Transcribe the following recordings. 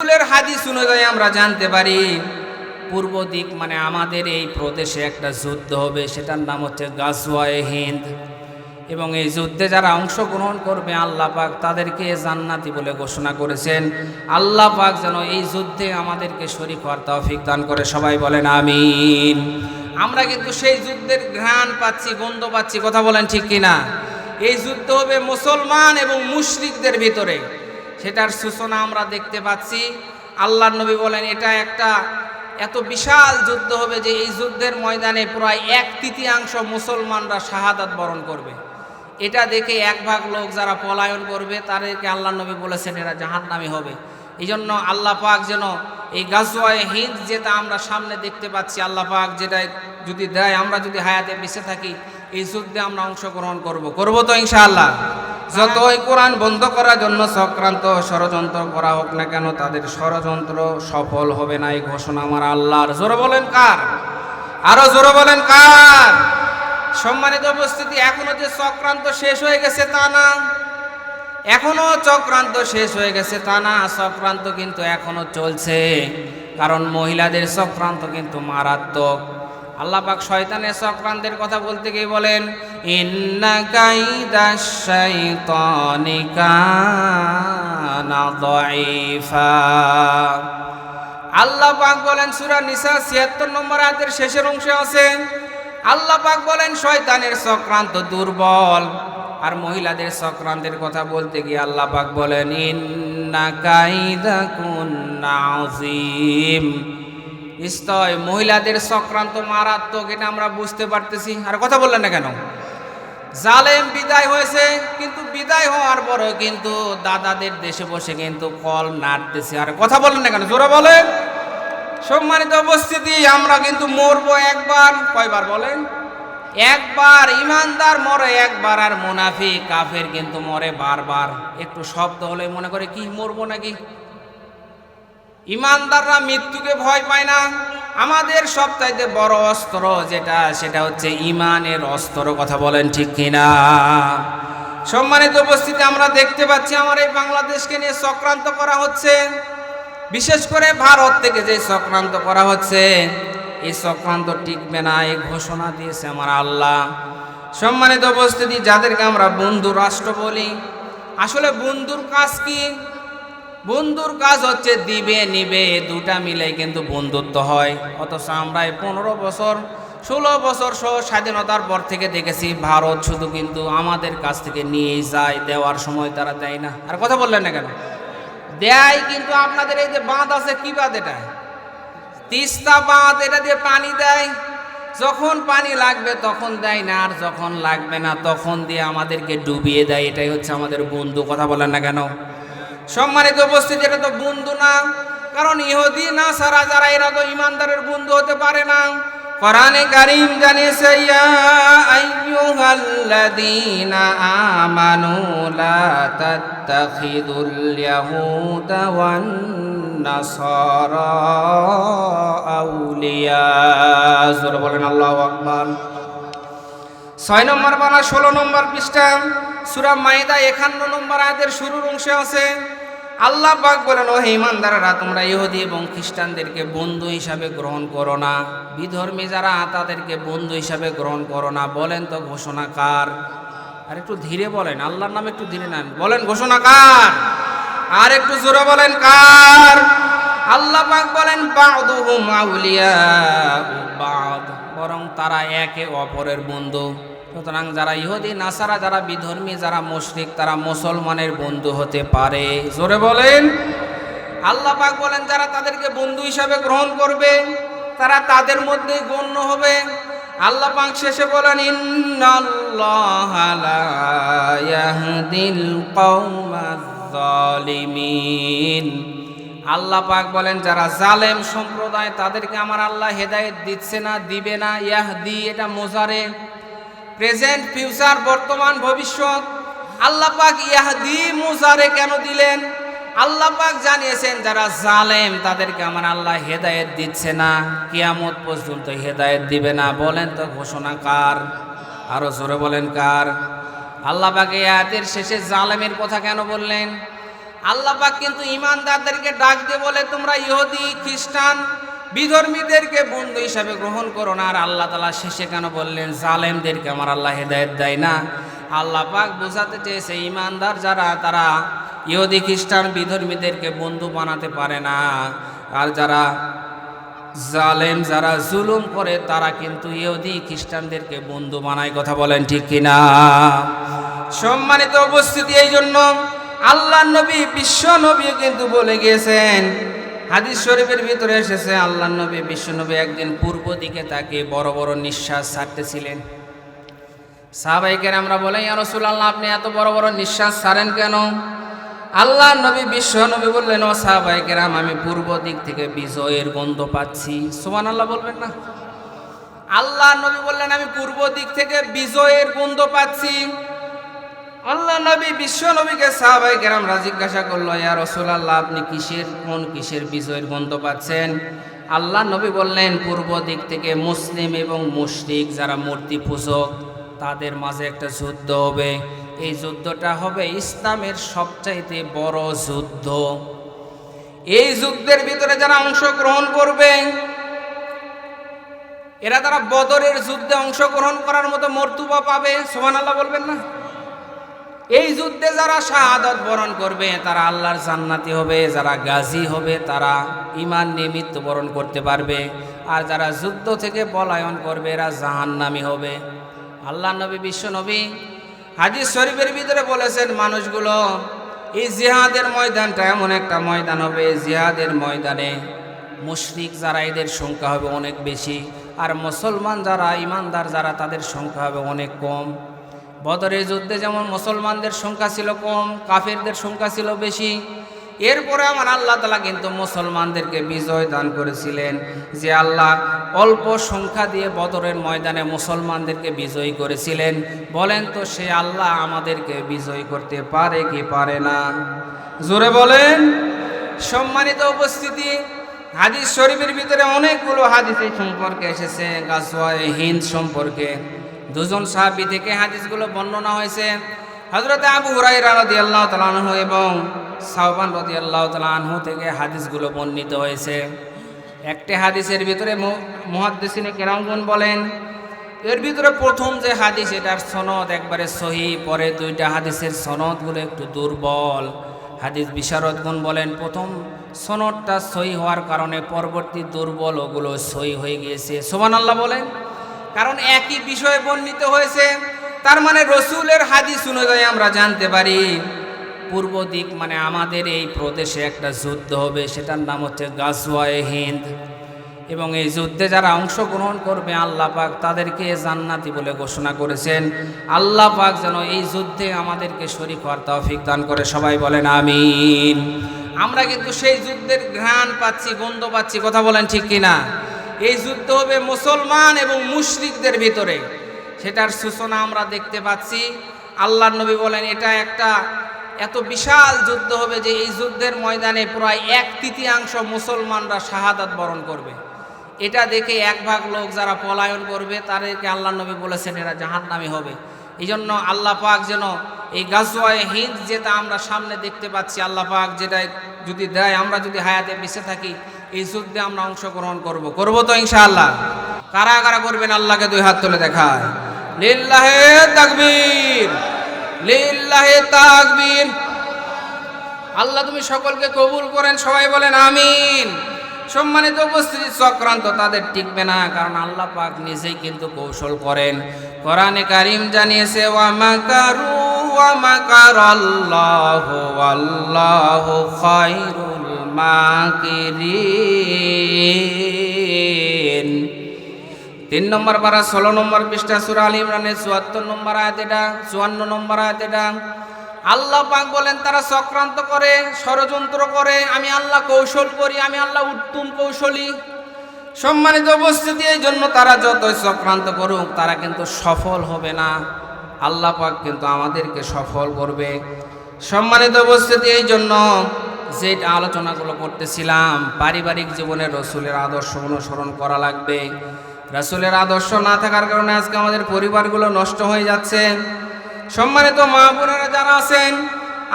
রসুলের হাদিস অনুযায়ী আমরা জানতে পারি, পূর্ব দিক মানে আমাদের এই প্রদেশে একটা যুদ্ধ হবে, সেটার নাম হচ্ছে গাজওয়ায়ে হিন্দ। এবং এই যুদ্ধে যারা অংশগ্রহণ করবে, আল্লাহ পাক তাদেরকে জান্নাতি বলে ঘোষণা করেছেন। আল্লাহ পাক যেন এই যুদ্ধে আমাদেরকে শরীক হওয়ার তৌফিক দান করে, সবাই বলেন আমিন। আমরা কিন্তু সেই যুদ্ধের ঘ্রাণ পাচ্ছি, গন্ধ পাচ্ছি, কথা বলেন ঠিক কিনা? এই যুদ্ধ হবে মুসলমান এবং মুশরিকদের ভিতরে। সেটার সূচনা আমরা দেখতে পাচ্ছি। আল্লাহ নবী বলেন, এটা একটা এত বিশাল যুদ্ধ হবে যে এই যুদ্ধের ময়দানে প্রায় এক তৃতীয়াংশ মুসলমানরা শাহাদাত বরণ করবে। এটা দেখে এক ভাগ লোক যারা পলায়ন করবে, তাদেরকে আল্লাহ নবী বলেছেন, এরা জাহান্নামি হবে। এই জন্য আল্লাহ পাক যেন এই গাজওয়ায় হিন্দ যেটা আমরা সামনে দেখতে পাচ্ছি, আল্লাহ পাক যেটা যদি দেয়, আমরা যদি হায়াতে বেঁচে থাকি, এই যুদ্ধে আমরা অংশগ্রহণ করব। করব তো ইনশাআল্লাহ? যতই কোরআন বন্ধ করার জন্য চক্রান্ত ষড়যন্ত্র করা হোক না কেন, তাদের ষড়যন্ত্র সফল হবে না, এই ঘোষণা আমার আল্লাহর। জোরে বলেন কার? আরও জোরে বলেন কার? সম্মানিত উপস্থিতি, এখনও যে চক্রান্ত শেষ হয়ে গেছে তা না। এখনও চক্রান্ত শেষ হয়ে গেছে তা না, চক্রান্ত কিন্তু এখনও চলছে। কারণ মহিলাদের চক্রান্ত কিন্তু মারাত্মক। আল্লাহ পাক শয়তানের চক্রান্তের কথা বলতে গিয়ে বলেন, ইন্না কাইদা শাইতানি কানা দাঈফা। আল্লাহ পাক বলেন, সূরা নিসা 76 নম্বর আয়াতের শেষের অংশে আছে আল্লাহ পাক বলেন, শয়তানের চক্রান্ত দুর্বল। আর মহিলাদের চক্রান্তের কথা বলতে গিয়ে আল্লাহ পাক বলেন, ইন্না কাইদা কুন্না আযীম। নিশ্চয় মহিলাদের চক্রান্ত মারাত্মক, এটা আমরা বুঝতে পারতেছি। আর কথা বললেন না কেন? জালেম বিদায় হয়েছে, কিন্তু বিদায় হওয়ার পরেও কিন্তু দাদাদের দেশে বসে কিন্তু কল নাড়তেছে। আর কথা বলেন না কেন? জোরে বলেন। সম্মানিত উপস্থিতি, আমরা কিন্তু মরবো একবার। কয়বার বলেন? একবার, ইমানদার মরে একবার, আর মুনাফি কাফের কিন্তু মরে বারবার। একটু শব্দ হলে মনে করে কি, মরবো নাকি? ইমানদাররা মৃত্যুকে ভয় পায় না। আমাদের সবচাইতে বড় অস্ত্র যেটা, সেটা হচ্ছে ইমানের অস্ত্র, কথা বলেন ঠিক কিনা? সম্মানিত উপস্থিতি, আমরা দেখতে পাচ্ছি আমার এই বাংলাদেশকে নিয়ে চক্রান্ত করা হচ্ছে। বিশেষ করে ভারত থেকে যে চক্রান্ত করা হচ্ছে, এই চক্রান্ত টিকবে না, এই ঘোষণা দিয়েছে আমার আল্লাহ। সম্মানিত উপস্থিতি, যাদেরকে আমরা বন্ধু রাষ্ট্র বলি, আসলে বন্ধুর কাজ কি? বন্ধুর কাজ হচ্ছে দিবে, নিবে, দুটা মিলে কিন্তু বন্ধুত্ব হয়। অথচ আমরা এই পনেরো বছর, ষোলো বছর সহ স্বাধীনতার পর থেকে দেখেছি, ভারত শুধু কিন্তু আমাদের কাছ থেকে নিয়েই যায়, দেওয়ার সময় তারা দেয় না। আর কথা বললেন না কেন? দেয় কিন্তু আপনাদের এই যে বাঁধ আছে, কি বাঁধ এটা? তিস্তা বাঁধ, এটা দিয়ে পানি দেয়। যখন পানি লাগবে, তখন দেয় না, আর যখন লাগবে না, তখন দিয়ে আমাদেরকে ডুবিয়ে দেয়। এটাই হচ্ছে আমাদের বন্ধু। কথা বলেন না কেন? সম্মানিত উপস্থিতি এটা তো বন্ধু না, কারণ ইহুদি না সারা যারা, এরা তো ইমানদারের বন্ধু হতে পারে না। কোরআনে কারীম জানিয়েছে, ইয়া আইয়ুহাল্লাযীনা আমানু লা তাত্তাখিদুল ইয়াহুদা ওয়ান নাসারা আউলিয়া। জোরে বলেন, আল্লাহু আকবার। ছয় নম্বর বানা ষোলো নম্বর পৃষ্ঠা, সুরা মাইদা একান্ন নম্বর আয়াতের শুরুর অংশে আছে আল্লাহ পাক বলেন ও ইমানদারেরা, তোমরা ইহুদি এবং খ্রিস্টানদেরকে বন্ধু হিসাবে গ্রহণ করো না। বিধর্মী যারা, তাদেরকে বন্ধু হিসাবে গ্রহণ করো না। বলেন তো ঘোষণা কার? আর একটু ধীরে বলেন, আল্লাহর নামে একটু ধীরে নেন। বলেন ঘোষণা কার? আর একটু জোরে বলেন, কার? আল্লাহ পাক বলেন বাউদুহুম আউলিয়া বাদ। বরং তারা একে অপরের বন্ধু। সুতরাং যারা ইহুদি, নাসারা, যারা বিধর্মী, যারা মুশরিক, তারা মুসলমানের বন্ধু হতে পারে। জোরে বলেন। আল্লাহ পাক বলেন, যারা তাদেরকে বন্ধু হিসাবে গ্রহণ করবে, তারা তাদের মধ্যেই গণ্য হবে। আল্লাহ পাক শেষে বলেন আল্লাহ পাক বলেন, যারা জালেম সম্প্রদায়, তাদেরকে আমার আল্লাহ হেদায়েত দিচ্ছে না, দিবে না। ইয়াহদি, এটা মোজারে। প্রেজেন্ট, ফিউচার, বর্তমান, ভবিষ্যৎ। আল্লাহ পাক ইয়াহদি মোজারে কেন দিলেন? আল্লাহ পাক জানিয়েছেন, যারা জালেম, তাদেরকে আমার আল্লাহ হেদায়েত দিচ্ছে না। কিয়ামত পর্যন্ত হেদায়েত দিবে না। বলেন তো ঘোষণা কার? আরও জোরে বলেন কার? আল্লাহ পাক আয়াতের শেষে জালেমের কথা কেন বললেন? আল্লাহ পাক কিন্তু ইমানদারদেরকে ডাক দিয়ে বলে, তোমরা ইহুদি, খ্রিস্টান বিধর্মীদেরকে বন্ধু হিসাবে গ্রহণ করো না। আর আল্লাহ তালা শেষে কেন বললেন, জালেমদেরকে আমার আল্লাহ হেদায়ত দেয় না? আল্লাহ পাক বোঝাতে চেয়েছে ইমানদার যারা, তারা ইহুদি, খ্রিস্টান বিধর্মীদেরকে বন্ধু বানাতে পারে না। আর যারা জালেম, যারা জুলুম করে, তারা কিন্তু ইহুদি, খ্রিস্টানদেরকে বন্ধু বানায়। কথা বলেন ঠিক কিনা? সম্মানিত উপস্থিতি এই জন্য আল্লাহ নবী, বিশ্ব নবী কিন্তু বলে গিয়েছেন হাদিস শরীফের ভিতরে এসেছে আল্লাহ নবী, বিশ্ব নবী একদিন পূর্ব দিকে তাকে বড় বড় নিঃশ্বাস ছাড়তেছিলেন। সাহাবাইকের আমরা বলে, ইয়া আল্লাহ আপনি এত বড় বড় নিঃশ্বাস ছাড়েন কেন? আল্লাহ নবী, বিশ্ব নবী বললেন, ও সাহাবাইকেরাম আমি পূর্ব দিক থেকে বিজয়ের গন্ধ পাচ্ছি। সুমান আল্লাহ বলবেন না? আল্লাহ নবী বললেন, আমি পূর্ব দিক থেকে বিজয়ের গন্ধ পাচ্ছি। আল্লাহ নবী, বিশ্ব নবীকে সাহাবাই কেরামরা জিজ্ঞাসা করল, ইয়া রসুলাল্লাহ, আপনি কিসের, কোন কিসের বিজয়ের গন্ধ পাচ্ছেন? আল্লাহ নবী বললেন, পূর্ব দিক থেকে মুসলিম এবং মুশরিক যারা মূর্তি পূজক, তাদের মাঝে একটা যুদ্ধ হবে। এই যুদ্ধটা হবে ইসলামের সবচাইতে বড় যুদ্ধ। এই যুদ্ধের ভিতরে যারা অংশগ্রহণ করবে, এরা তারা বদরের যুদ্ধে অংশগ্রহণ করার মতো মর্তুবা পাবে। সোমান আল্লাহ বলবেন না? এই যুদ্ধে যারা শাহাদত বরণ করবে, তারা আল্লাহর জান্নাতি হবে, যারা গাজী হবে, তারা ইমান নিয়ে মৃত্যুবরণ করতে পারবে। আর যারা যুদ্ধ থেকে পলায়ন করবে, এরা জাহান্নামি হবে। আল্লাহ নবী, বিশ্ব নবী হাজির শরীফের ভিতরে বলেছেন, মানুষগুলো, এই জিহাদের ময়দানটা এমন একটা ময়দান হবে জিহাদের ময়দানে মুশরিক যারা, এদের সংখ্যা হবে অনেক বেশি। আর মুসলমান যারা ইমানদার যারা, তাদের সংখ্যা হবে অনেক কম। বদরের যুদ্ধে যেমন মুসলমানদের সংখ্যা ছিল কম, কাফেরদের সংখ্যা ছিল বেশি, এরপরে আমার আল্লাহ তালা কিন্তু মুসলমানদেরকে বিজয় দান করেছিলেন যে আল্লাহ অল্প সংখ্যা দিয়ে বদরের ময়দানে মুসলমানদেরকে বিজয়ী করেছিলেন। বলেন তো, সে আল্লাহ আমাদেরকে বিজয় করতে পারে কি পারে না? জোরে বলেন। সম্মানিত উপস্থিতি, হাদিস শরীফের ভিতরে অনেকগুলো হাদিস সম্পর্কে এসেছে গাছওয়ায় হিন্দ সম্পর্কে। দুজন সাহাবি থেকে হাদিসগুলো বর্ণনা হয়েছে। হজরত আবু হুরাই রাদি আল্লাহ তালানহু এবং সাহবান রদি আল্লাহ তালানহু থেকে হাদিসগুলো বর্ণিত হয়েছে। একটি হাদিসের ভিতরে মহাদ্দেশিনে কেরামগুন বলেন, এর ভিতরে প্রথম যে হাদিস, এটার সনদ একবারে সহি, পরে দুইটা হাদিসের সনদগুলো একটু দুর্বল। হাদিস বিশারদগুন বলেন, প্রথম সনদটা সহি হওয়ার কারণে পরবর্তী দুর্বল ওগুলো সহি হয়ে গিয়েছে। সোমান আল্লাহ বলেন কারণ একই বিষয়ে বর্ণিত হয়েছে। তার মানে রসুলের হাদিস অনুযায়ী আমরা জানতে পারি, পূর্ব দিক মানে আমাদের এই প্রদেশে একটা যুদ্ধ হবে, সেটার নাম হচ্ছে গাছওয়ায়ে হিন্দ। এবং এই যুদ্ধে যারা অংশগ্রহণ করবে, আল্লাহ পাক তাদেরকে জান্নাতি বলে ঘোষণা করেছেন। আল্লাহ পাক যেন এই যুদ্ধে আমাদেরকে শরীক হওয়ার তৌফিক দান করে, সবাই বলেন আমিন। আমরা কিন্তু সেই যুদ্ধের ঘ্রাণ পাচ্ছি, গন্ধ পাচ্ছি, কথা বলেন ঠিক কিনা? এই যুদ্ধ হবে মুসলমান এবং মুশরিকদের ভিতরে। সেটার সূচনা আমরা দেখতে পাচ্ছি। আল্লাহ নবী বলেন, এটা একটা এত বিশাল যুদ্ধ হবে যে এই যুদ্ধের ময়দানে প্রায় এক তৃতীয়াংশ মুসলমানরা শাহাদাত বরণ করবে। এটা দেখে এক ভাগ লোক যারা পলায়ন করবে, তাদেরকে আল্লাহ নবী বলেছেন, এরা জাহান্নামি হবে। এই জন্য আল্লাহ পাক যেন এই গাজওয়ায় হিন্দ যেটা আমরা সামনে দেখতে পাচ্ছি, আল্লাহ পাক যেটা যদি দেয়, আমরা যদি হায়াতে বেঁচে থাকি, এই যুদ্ধে আমরা অংশগ্রহণ করব। করব তো ইনশাআল্লাহ? কারা কারা করবেন আল্লাহকে দুই হাত তুলে দেখায়? লিল্লাহে তাকবীর লিল্লাহে তাকবীর। আল্লাহ তুমি সকলকে কবুল করেন, সবাই বলেন আমিন। সম্মানিত উপস্থিতি চক্রান্ত তাদের টিকবে না, কারণ আল্লাহ পাক নিজেই কিন্তু কৌশল করেন। কোরআনে কারিম জানিয়েছে, ওয়ামাকারু ওয়ামাকার আল্লাহ আল্লাহ খায়রুল মাকিরিন। তিন নম্বর পারা, ষোলো নম্বর পৃষ্ঠা, সুরা আলী ইমরানের চুয়াত্তর নম্বর আয়াত এটা, চুয়ান্ন নম্বর আয়াত এটা। আল্লাহ পাক বলেন, তারা চক্রান্ত করে, ষড়যন্ত্র করে, আমি আল্লাহ কৌশল করি, আমি আল্লাহ উত্তম কৌশলী। সম্মানিত উপস্থিতি, এই জন্য তারা যতই চক্রান্ত করুক, তারা কিন্তু সফল হবে না। আল্লাহ পাক কিন্তু আমাদেরকে সফল করবে। সম্মানিত উপস্থিতি, এই জন্য যে আলোচনাগুলো করতেছিলাম, পারিবারিক জীবনে রসুলের আদর্শ অনুসরণ করা লাগবে। রসুলের আদর্শ না থাকার কারণে আজকে আমাদের পরিবারগুলো নষ্ট হয়ে যাচ্ছে। সম্মানিত মা বোনেরা যারা আছেন,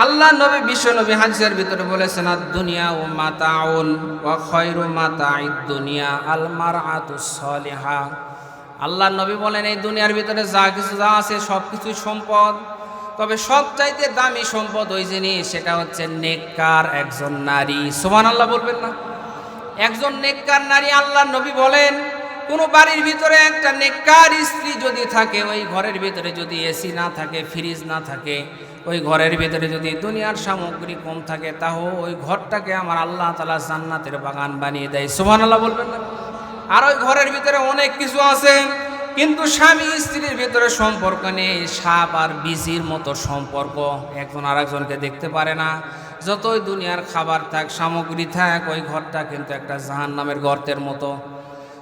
আল্লাহ নবী, বিশ্ব নবী হাদিসের ভিতরে বলেছেন আর দুনিয়া ও মাতাউন ওয়া খয়রু মাতাইদ দুনিয়া আল মারআতুস সলিহা। আল্লাহ নবী বলেন, এই দুনিয়ার ভিতরে যা কিছু যা আছে সব কিছুই সম্পদ। তবে সবচাইতে দামি সম্পদ ওই জিনিস, সেটা হচ্ছে নেককার একজন নারী। সুমান আল্লাহ বলবেন না। একজন নেককার নারী, আল্লাহ নবী বলেন কোনো বাড়ির ভিতরে একটা নেককার স্ত্রী যদি থাকে, ওই ঘরের ভিতরে যদি এসি না থাকে ফ্রিজ না থাকে, ওই ঘরের ভিতরে যদি দুনিয়ার সামগ্রী কম থাকে, তাহলে ওই ঘরটাকে আমার আল্লাহ তালা জান্নাতের বাগান বানিয়ে দেয়। সুমান আল্লাহ বলবেন না? আর ওই ঘরের ভিতরে অনেক কিছু আছে, কিন্তু স্বামী স্ত্রীর ভিতরে সম্পর্ক নেই, সাপ আর বিজির মতো সম্পর্ক। একজন আরেকজনকে দেখতে পারে না। যতই দুনিয়ার খাবার থাক, সামগ্রী থাক, ওই ঘরটা কিন্তু একটা জাহান নামের গর্তের মতো।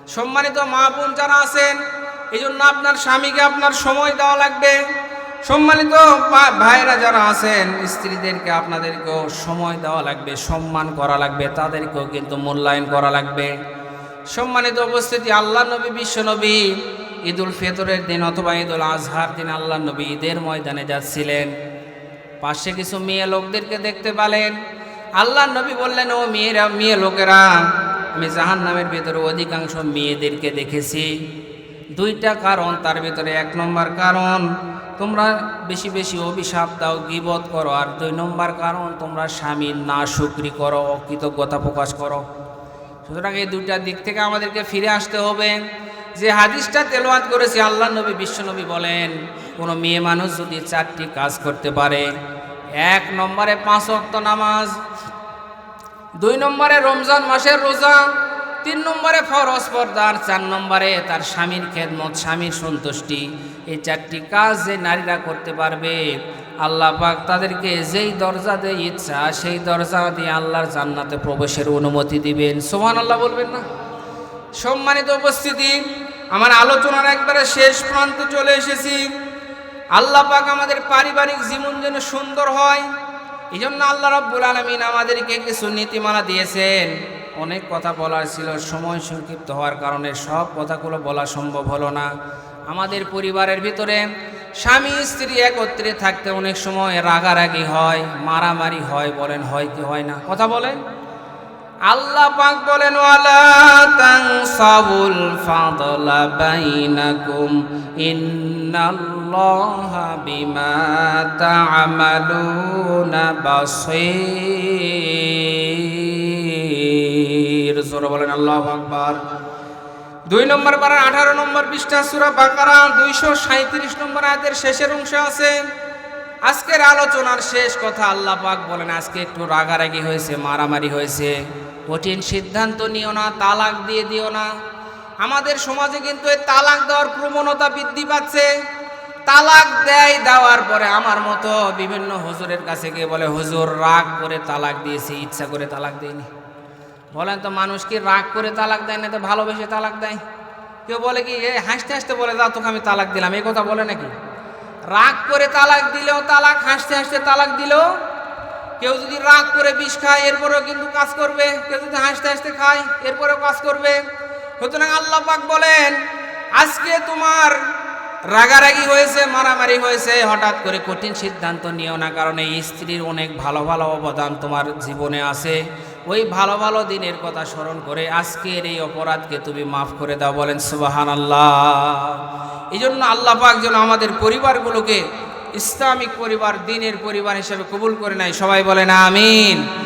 সম্মানিত মা বোন যারা আছেন এই জন্য আপনার স্বামীকে আপনার সময় দেওয়া লাগবে। সম্মানিত ভাইরা যারা আছেন, স্ত্রীদেরকে আপনাদেরকেও সময় দেওয়া লাগবে, সম্মান করা লাগবে, তাদেরকেও কিন্তু মূল্যায়ন করা লাগবে। সম্মানিত উপস্থিতি, আল্লাহ নবী, বিশ্ব নবী, ঈদুল ফেতরের দিন অথবা ঈদুল আজহার দিন আল্লাহ নবী ঈদের ময়দানে যাচ্ছিলেন। পাশে কিছু মেয়ে লোকদেরকে দেখতে পেলেন। আল্লাহ নবী বললেন, ও মেয়েরা, মেয়ে লোকেরা আমি জাহান নামের ভেতরে অধিকাংশ মেয়েদেরকে দেখেছি। দুইটা কারণ, তার ভেতরে এক নম্বর কারণ, তোমরা বেশি বেশি অভিশাপ দাও, গিবত করো, আর দুই নম্বর কারণ, তোমরা স্বামীর না শুক্রি করো, অকৃতজ্ঞতা প্রকাশ করো। সুতরাং এই দুইটা দিক থেকে আমাদেরকে ফিরে আসতে হবে যে হাদিসটা তেলোয়াত করেছে, আল্লাহ নবী বিশ্বনবী বলেন, কোনো মেয়ে মানুষ যদি চারটি কাজ করতে পারে, এক নম্বরে পাঁচ অক্ত নামাজ দুই নম্বরে রমজান মাসের রোজা, তিন নম্বরে ফরজ পর্দার চার নম্বরে তার স্বামীর খেদমত, স্বামীর সন্তুষ্টি। এই চারটি কাজ যে নারীরা করতে পারবে, আল্লাহ পাক তাদেরকে যেই দরজা দিয়ে ইচ্ছা, সেই দরজা দিয়ে আল্লাহর জান্নাতে প্রবেশের অনুমতি দিবেন। সোমান আল্লাহ বলবেন না? সম্মানিত উপস্থিতি, আমার আলোচনার একবারে শেষ প্রান্তে চলে এসেছি। আল্লাহ পাক আমাদের পারিবারিক জীবন যেন সুন্দর হয় এই জন্য আল্লাহ রব্বুল আলমিন আমাদেরকে কিছু নীতিমালা দিয়েছেন। অনেক কথা বলার ছিল, সময় সংক্ষিপ্ত হওয়ার কারণে সব কথাগুলো বলা সম্ভব হলো না। আমাদের পরিবারের ভিতরে স্বামী, স্ত্রী একত্রে থাকতে অনেক সময় রাগারাগি হয়, মারামারি হয়, বলেন হয় কি হয় না। কথা বলেন। আল্লাহ পাক বলেন, ওয়ালা তানসাবুল ফাদলা বাইনাকুম, ইন্নাল্লাহা বিমা তা'মালুনা বাসীর। জোরে বলেন, আল্লাহু আকবার। দুই নম্বর পারার আঠারো নম্বর পৃষ্ঠা, সুরা বাকারা, দুইশো সাঁত্রিশ নম্বর আয়াতের শেষের অংশে আছে। আজকের আলোচনার শেষ কথা আল্লাহ পাক বলেন, আজকে একটু রাগারাগি হয়েছে, মারামারি হয়েছে। কঠিন সিদ্ধান্ত নিও না, তালাক দিয়ে দিও না। আমাদের সমাজে কিন্তু এই তালাক দেওয়ার প্রবণতা বৃদ্ধি পাচ্ছে। তালাক দেয়, দেওয়ার পরে আমার মতো বিভিন্ন হুজুরের কাছে গিয়ে বলে, হুজুর, রাগ করে তালাক দিয়েছি, ইচ্ছা করে তালাক দেয়নি বলেন তো, মানুষ কি রাগ করে তালাক দেয় না তো ভালোবেসে তালাক দেয়? কেউ বলে কি, এ, হাসতে হাসতে বলে, দাও, তোকে আমি তালাক দিলাম। এই কথা বলে নাকি? রাগ করে তালাক দিলেও তালাক, হাসতে হাসতে তালাক দিলেও কেউ যদি রাগ করে বিষ খায়, এরপরেও কিন্তু কাজ করবে। কেউ যদি হাসতে হাসতে খায়, এরপরেও কাজ করবে। সুতরাং আল্লাহ পাক বলেন, আজকে তোমার রাগারাগি হয়েছে, মারামারি হয়েছে, হঠাৎ করে কঠিন সিদ্ধান্ত নিও না, কারণ এই স্ত্রীর অনেক ভালো ভালো অবদান তোমার জীবনে আছে। ওই ভালো ভালো দিনের কথা স্মরণ করে আজকের এই অপরাধকে তুমি মাফ করে দাও, বলেন সুবাহান আল্লাহ এই জন্য আল্লাহ পাক যেন আমাদের পরিবারগুলোকে ইসলামিক পরিবার দিনের পরিবার হিসেবে কবুল করে নাই সবাই বলে না আমিন।